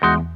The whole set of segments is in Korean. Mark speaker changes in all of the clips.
Speaker 1: Thank you.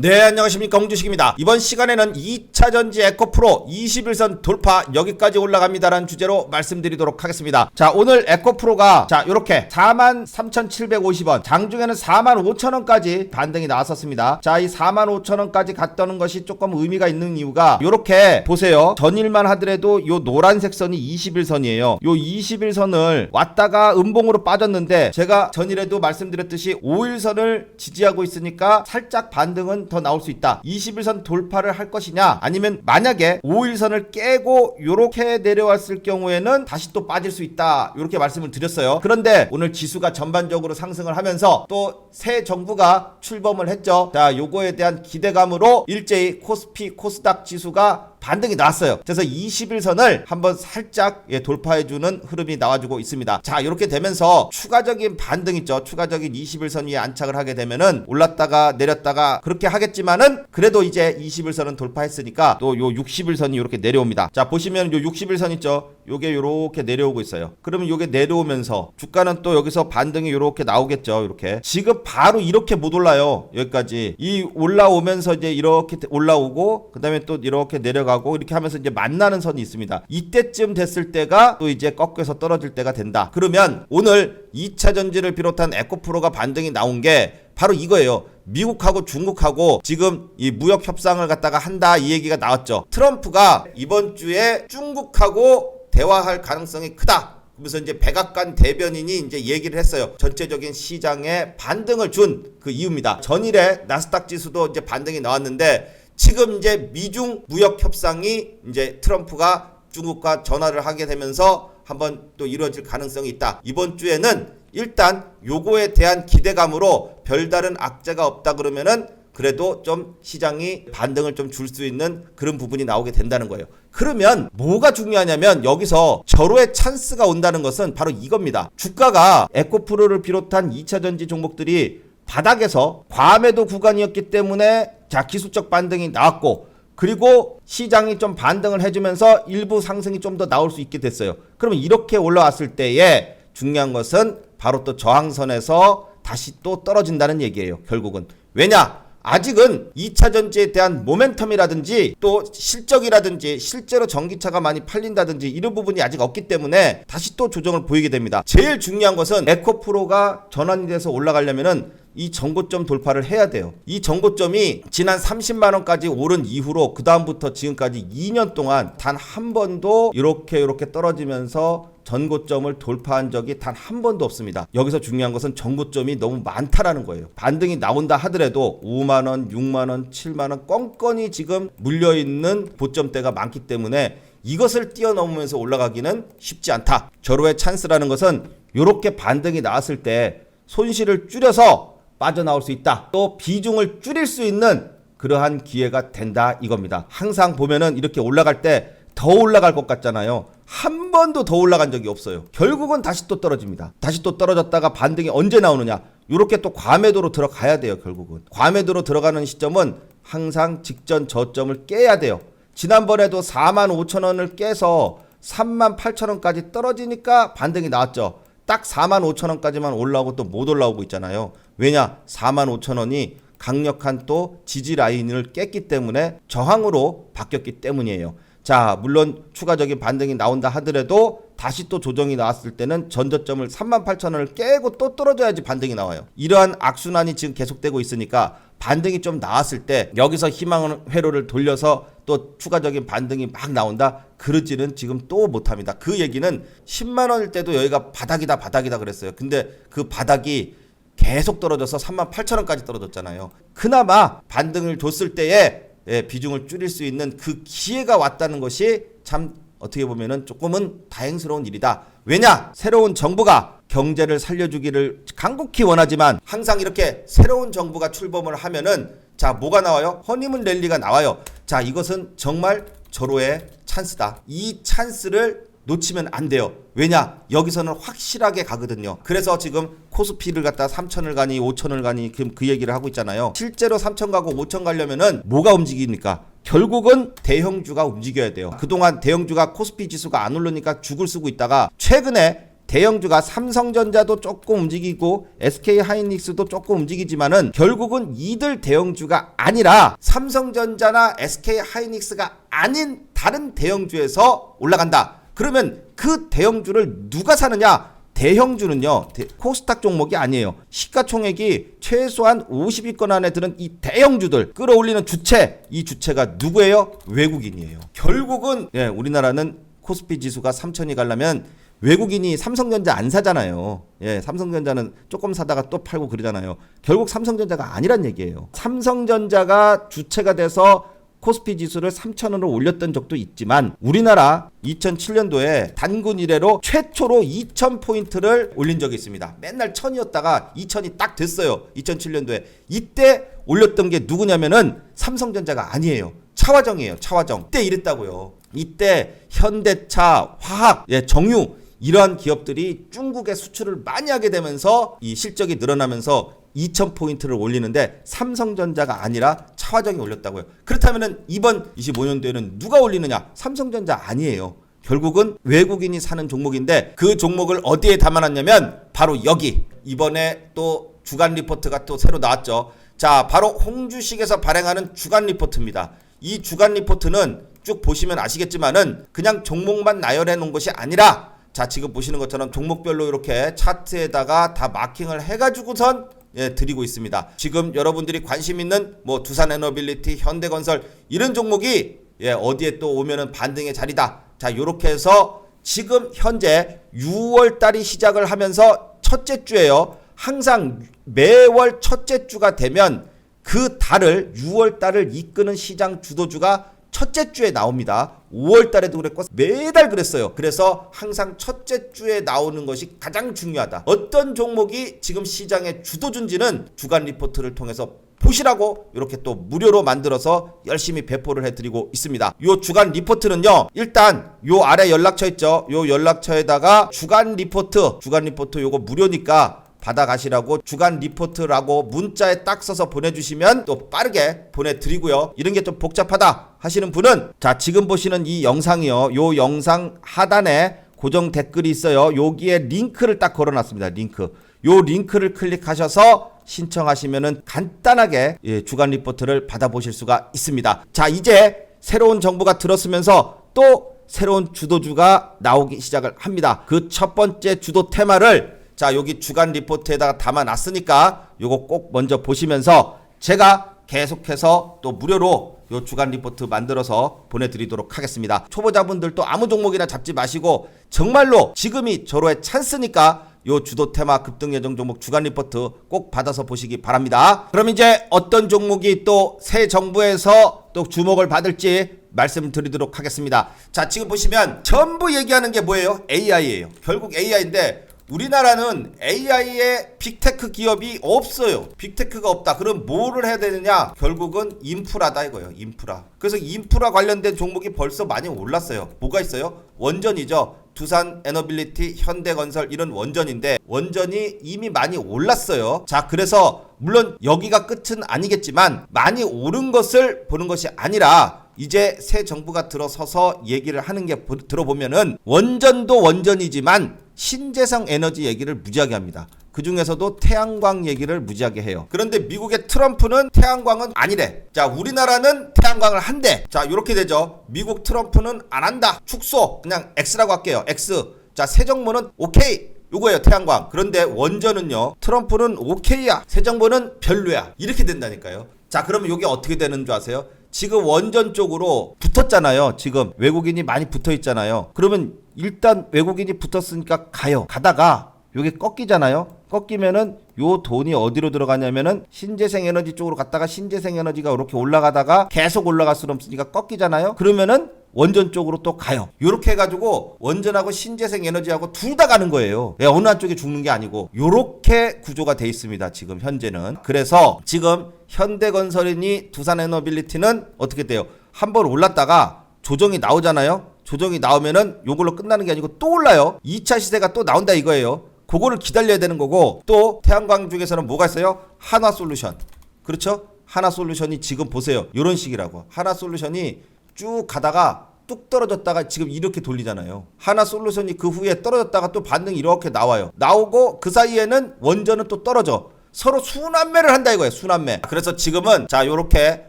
Speaker 1: 네, 안녕하십니까. 홍주식입니다. 이번 시간에는 2차 전지 에코프로 21선 돌파 여기까지 올라갑니다라는 주제로 말씀드리도록 하겠습니다. 자, 오늘 에코프로가 자, 요렇게 43,750원, 장중에는 45,000원까지 반등이 나왔었습니다. 자, 이 45,000원까지 갔다는 것이 조금 의미가 있는 이유가 요렇게 보세요. 전일만 하더라도 요 노란색 선이 21선이에요. 요 21선을 왔다가 음봉으로 빠졌는데 제가 전일에도 말씀드렸듯이 5일선을 지지하고 있으니까 살짝 반등은 더 나올 수 있다. 21선 돌파를 할 것이냐 아니면 만약에 5일선을 깨고 요렇게 내려왔을 경우에는 다시 또 빠질 수 있다. 요렇게 말씀을 드렸어요. 그런데 오늘 지수가 전반적으로 상승을 하면서 또 새 정부가 출범을 했죠. 자, 요거에 대한 기대감으로 일제히 코스피 코스닥 지수가 반등이 나왔어요. 그래서 21선을 한번 살짝 예, 돌파해주는 흐름이 나와주고 있습니다. 자, 이렇게 되면서 추가적인 반등 있죠. 추가적인 21선 위에 안착을 하게 되면은 올랐다가 내렸다가 그렇게 하겠지만은 그래도 이제 21선은 돌파했으니까 또 요 61선이 이렇게 내려옵니다. 자, 보시면 요 61선 있죠. 요게 요렇게 내려오고 있어요. 그러면 요게 내려오면서 주가는 또 여기서 반등이 요렇게 나오겠죠. 이렇게. 지금 바로 이렇게 못 올라요. 여기까지. 이 올라오면서 이제 이렇게 올라오고 그다음에 또 이렇게 내려가고 이렇게 하면서 이제 만나는 선이 있습니다. 이때쯤 됐을 때가 또 이제 꺾여서 떨어질 때가 된다. 그러면 오늘 2차 전지를 비롯한 에코프로가 반등이 나온 게 바로 이거예요. 미국하고 중국하고 지금 이 무역 협상을 갖다가 한다 이 얘기가 나왔죠. 트럼프가 이번 주에 중국하고 대화할 가능성이 크다. 그래서 이제 백악관 대변인이 이제 얘기를 했어요. 전체적인 시장에 반등을 준 그 이유입니다. 전일에 나스닥 지수도 이제 반등이 나왔는데 지금 이제 미중 무역 협상이 이제 트럼프가 중국과 전화를 하게 되면서 한번 또 이루어질 가능성이 있다. 이번 주에는 일단 요거에 대한 기대감으로 별다른 악재가 없다 그러면은 그래도 좀 시장이 반등을 좀 줄 수 있는 그런 부분이 나오게 된다는 거예요. 그러면 뭐가 중요하냐면 여기서 절호의 찬스가 온다는 것은 바로 이겁니다. 주가가 에코프로를 비롯한 2차 전지 종목들이 바닥에서 과매도 구간이었기 때문에 자 기술적 반등이 나왔고 그리고 시장이 좀 반등을 해주면서 일부 상승이 좀 더 나올 수 있게 됐어요. 그러면 이렇게 올라왔을 때에 중요한 것은 바로 또 저항선에서 다시 또 떨어진다는 얘기예요. 결국은 왜냐? 아직은 2차 전지에 대한 모멘텀이라든지 또 실적이라든지 실제로 전기차가 많이 팔린다든지 이런 부분이 아직 없기 때문에 다시 또 조정을 보이게 됩니다. 제일 중요한 것은 에코프로가 전환이 돼서 올라가려면은 이 정고점 돌파를 해야 돼요. 이 정고점이 지난 30만 원까지 오른 이후로 그 다음부터 지금까지 2년 동안 단 한 번도 이렇게 이렇게 떨어지면서 전고점을 돌파한 적이 단 한 번도 없습니다. 여기서 중요한 것은 전고점이 너무 많다라는 거예요. 반등이 나온다 하더라도 5만 원, 6만 원, 7만 원 껌껌이 지금 물려 있는 고점대가 많기 때문에 이것을 뛰어넘으면서 올라가기는 쉽지 않다. 절호의 찬스라는 것은 이렇게 반등이 나왔을 때 손실을 줄여서 빠져나올 수 있다. 또 비중을 줄일 수 있는 그러한 기회가 된다 이겁니다. 항상 보면은 이렇게 올라갈 때 더 올라갈 것 같잖아요. 한 번도 더 올라간 적이 없어요. 결국은 다시 또 떨어집니다. 다시 또 떨어졌다가 반등이 언제 나오느냐? 이렇게 또 과매도로 들어가야 돼요, 결국은. 과매도로 들어가는 시점은 항상 직전 저점을 깨야 돼요. 지난번에도 4만 5천 원을 깨서 3만 8천 원까지 떨어지니까 반등이 나왔죠. 딱 4만 5천 원까지만 올라오고 또 못 올라오고 있잖아요. 왜냐? 4만 5천 원이 강력한 또 지지 라인을 깼기 때문에 저항으로 바뀌었기 때문이에요. 자, 물론 추가적인 반등이 나온다 하더라도 다시 또 조정이 나왔을 때는 전저점을 3만 8천 원을 깨고 또 떨어져야지 반등이 나와요. 이러한 악순환이 지금 계속되고 있으니까 반등이 좀 나왔을 때 여기서 희망 회로를 돌려서 또 추가적인 반등이 막 나온다? 그러지는 지금 또 못합니다. 그 얘기는 10만 원일 때도 여기가 바닥이다 바닥이다 그랬어요. 근데 그 바닥이 계속 떨어져서 3만 8천 원까지 떨어졌잖아요. 그나마 반등을 줬을 때에 예, 비중을 줄일 수 있는 그 기회가 왔다는 것이 참 어떻게 보면은 조금은 다행스러운 일이다. 왜냐? 새로운 정부가 경제를 살려주기를 간곡히 원하지만 항상 이렇게 새로운 정부가 출범을 하면은 자 뭐가 나와요? 허니문 랠리가 나와요. 자 이것은 정말 절호의 찬스다. 이 찬스를 놓치면 안 돼요. 왜냐? 여기서는 확실하게 가거든요. 그래서 지금 코스피를 갖다 3천을 가니 5천을 가니 그, 그 얘기를 하고 있잖아요. 실제로 3천 가고 5천 가려면은 뭐가 움직입니까? 결국은 대형주가 움직여야 돼요. 그동안 대형주가 코스피 지수가 안 오르니까 죽을 쓰고 있다가 최근에 대형주가 삼성전자도 조금 움직이고 SK 하이닉스도 조금 움직이지만은 결국은 이들 대형주가 아니라 삼성전자나 SK 하이닉스가 아닌 다른 대형주에서 올라간다. 그러면 그 대형주를 누가 사느냐? 대형주는요 대- 코스닥 종목이 아니에요. 시가총액이 최소한 50위권 안에 드는 이 대형주들 끌어올리는 주체 이 주체가 누구예요? 외국인이에요. 결국은 예, 우리나라는 코스피 지수가 3천이 가려면 외국인이 삼성전자 안 사잖아요. 예, 삼성전자는 조금 사다가 또 팔고 그러잖아요. 결국 삼성전자가 아니란 얘기예요. 삼성전자가 주체가 돼서 코스피 지수를 3천원으로 올렸던 적도 있지만 우리나라 2007년도에 단군 이래로 최초로 2,000포인트를 올린 적이 있습니다. 맨날 1,000이었다가 2,000이 딱 됐어요. 2007년도에. 이때 올렸던 게 누구냐면은 삼성전자가 아니에요. 차화정이에요. 차화정. 이때 이랬다고요. 이때 현대차, 화학, 예, 정유 이러한 기업들이 중국에 수출을 많이 하게 되면서 이 실적이 늘어나면서 2,000포인트를 올리는데 삼성전자가 아니라 차화정이 올렸다고요. 그렇다면 이번 25년도에는 누가 올리느냐? 삼성전자 아니에요. 결국은 외국인이 사는 종목인데 그 종목을 어디에 담아놨냐면 바로 여기. 이번에 또 주간 리포트가 또 새로 나왔죠. 자, 바로 홍주식에서 발행하는 주간 리포트입니다. 이 주간 리포트는 쭉 보시면 아시겠지만은 그냥 종목만 나열해 놓은 것이 아니라 자 지금 보시는 것처럼 종목별로 이렇게 차트에다가 다 마킹을 해가지고선 예, 드리고 있습니다. 지금 여러분들이 관심 있는 뭐 두산 에너빌리티, 현대건설 이런 종목이 예, 어디에 또 오면은 반등의 자리다. 자, 요렇게 해서 지금 현재 6월 달이 시작을 하면서 첫째 주예요. 항상 매월 첫째 주가 되면 그 달을 6월 달을 이끄는 시장 주도주가 첫째 주에 나옵니다. 5월 달에도 그랬고 매달 그랬어요. 그래서 항상 첫째 주에 나오는 것이 가장 중요하다. 어떤 종목이 지금 시장의 주도주인지는 주간 리포트를 통해서 보시라고 이렇게 또 무료로 만들어서 열심히 배포를 해드리고 있습니다. 요 주간 리포트는요, 일단 요 아래 연락처 있죠. 요 연락처에다가 주간 리포트, 주간 리포트 요거 무료니까 받아가시라고 주간 리포트라고 문자에 딱 써서 보내주시면 또 빠르게 보내드리고요. 이런 게 좀 복잡하다 하시는 분은 자 지금 보시는 이 영상이요. 요 영상 하단에 고정 댓글이 있어요. 여기에 링크를 딱 걸어놨습니다. 링크. 요 링크를 클릭하셔서 신청하시면은 간단하게 예, 주간 리포트를 받아보실 수가 있습니다. 자 이제 새로운 정부가 들었으면서 또 새로운 주도주가 나오기 시작을 합니다. 그 첫 번째 주도 테마를 자 여기 주간 리포트에다가 담아놨으니까 요거 꼭 먼저 보시면서 제가 계속해서 또 무료로 요 주간 리포트 만들어서 보내드리도록 하겠습니다. 초보자분들도 아무 종목이나 잡지 마시고 정말로 지금이 절호의 찬스니까 요 주도 테마 급등 예정 종목 주간 리포트 꼭 받아서 보시기 바랍니다. 그럼 이제 어떤 종목이 또 새 정부에서 또 주목을 받을지 말씀드리도록 하겠습니다. 자, 지금 보시면 전부 얘기하는 게 뭐예요? AI예요. 결국 AI인데 우리나라는 AI의 빅테크 기업이 없어요. 빅테크가 없다. 그럼 뭐를 해야 되느냐? 결국은 인프라다 이거예요. 인프라. 그래서 인프라 관련된 종목이 벌써 많이 올랐어요. 뭐가 있어요? 원전이죠. 두산 에너빌리티, 현대건설 이런 원전인데 원전이 이미 많이 올랐어요. 자, 그래서 물론 여기가 끝은 아니겠지만 많이 오른 것을 보는 것이 아니라 이제 새 정부가 들어서서 얘기를 하는 게 보- 들어보면은 원전도 원전이지만 신재생 에너지 얘기를 무지하게 합니다. 그 중에서도 태양광 얘기를 무지하게 해요. 그런데 미국의 트럼프는 태양광은 아니래. 자, 우리나라는 태양광을 한대. 자, 이렇게 되죠. 미국 트럼프는 안 한다. 축소. 그냥 X라고 할게요. X. 자, 새 정부는 오케이. 요거예요 태양광 그런데 원전은요 트럼프는 오케이야 새 정부는 별로야 이렇게 된다니까요 자 그러면 요게 어떻게 되는 줄 아세요 지금 원전 쪽으로 붙었잖아요 지금 외국인이 많이 붙어 있잖아요 그러면 일단 외국인이 붙었으니까 가요 가다가 요게 꺾이잖아요 꺾이면은 요 돈이 어디로 들어가냐면은 신재생 에너지 쪽으로 갔다가 신재생 에너지가 이렇게 올라가다가 계속 올라갈 수는 없으니까 꺾이잖아요 그러면은 원전 쪽으로 또 가요. 요렇게 해가지고 원전하고 신재생 에너지하고 둘 다 가는 거예요. 예, 어느 한쪽이 죽는 게 아니고 요렇게 구조가 돼 있습니다. 지금 현재는. 그래서 지금 현대건설이니 두산에너빌리티는 어떻게 돼요? 한 번 올랐다가 조정이 나오잖아요. 조정이 나오면은 요걸로 끝나는 게 아니고 또 올라요. 2차 시세가 또 나온다 이거예요. 그거를 기다려야 되는 거고 또 태양광 중에서는 뭐가 있어요? 한화솔루션. 그렇죠? 하나솔루션이 지금 보세요. 이런 식이라고. 하나솔루션이 쭉 가다가 뚝 떨어졌다가 지금 이렇게 돌리잖아요. 하나 솔루션이 그 후에 떨어졌다가 또 반등이 이렇게 나와요. 나오고 그 사이에는 원전은 또 떨어져. 서로 순환매를 한다 이거예요. 순환매. 그래서 지금은 자 요렇게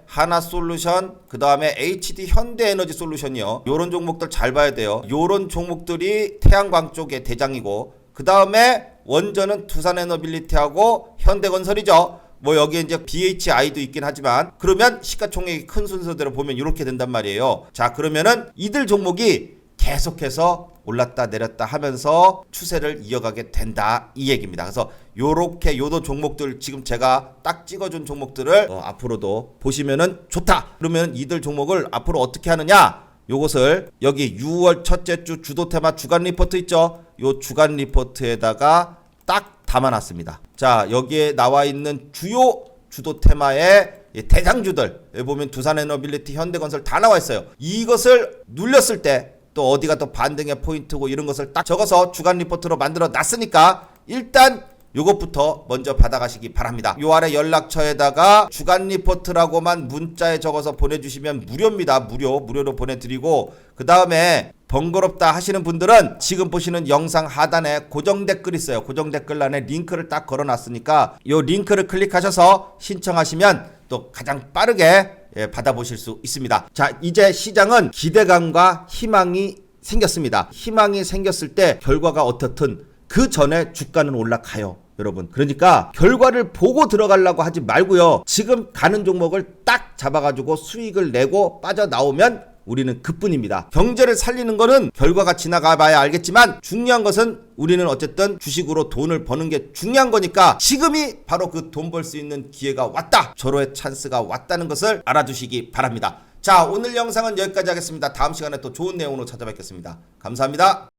Speaker 1: 하나 솔루션 그 다음에 HD 현대 에너지 솔루션이요. 요런 종목들 잘 봐야 돼요. 요런 종목들이 태양광 쪽의 대장이고 그 다음에 원전은 두산 에너빌리티하고 현대건설이죠. 뭐 여기에 이제 BHI도 있긴 하지만 그러면 시가총액이 큰 순서대로 보면 이렇게 된단 말이에요. 자 그러면은 이들 종목이 계속해서 올랐다 내렸다 하면서 추세를 이어가게 된다 이 얘기입니다. 그래서 요렇게 요런 종목들 지금 제가 딱 찍어준 종목들을 어, 앞으로도 보시면은 좋다. 그러면 이들 종목을 앞으로 어떻게 하느냐? 요것을 여기 6월 첫째 주 주도 테마 주간 리포트 있죠? 요 주간 리포트에다가 딱 담아놨습니다. 자 여기에 나와 있는 주요 주도 테마의 이 대장주들 보면 두산에너빌리티, 현대건설 다 나와 있어요. 이것을 눌렸을 때 또 어디가 또 반등의 포인트고 이런 것을 딱 적어서 주간 리포트로 만들어 놨으니까 일단 요것부터 먼저 받아가시기 바랍니다. 요 아래 연락처에다가 주간 리포트라고만 문자에 적어서 보내주시면 무료입니다. 무료 무료로 보내드리고 그 다음에 번거롭다 하시는 분들은 지금 보시는 영상 하단에 고정 댓글 있어요. 고정 댓글란에 링크를 딱 걸어놨으니까 요 링크를 클릭하셔서 신청하시면 또 가장 빠르게 예, 받아보실 수 있습니다. 자 이제 시장은 기대감과 희망이 생겼습니다. 희망이 생겼을 때 결과가 어떻든 그 전에 주가는 올라가요. 여러분. 그러니까 결과를 보고 들어가려고 하지 말고요. 지금 가는 종목을 딱 잡아가지고 수익을 내고 빠져나오면 우리는 그뿐입니다. 경제를 살리는 거는 결과가 지나가 봐야 알겠지만 중요한 것은 우리는 어쨌든 주식으로 돈을 버는 게 중요한 거니까 지금이 바로 그 돈 벌 수 있는 기회가 왔다. 절호의 찬스가 왔다는 것을 알아두시기 바랍니다. 자, 오늘 영상은 여기까지 하겠습니다. 다음 시간에 또 좋은 내용으로 찾아뵙겠습니다. 감사합니다.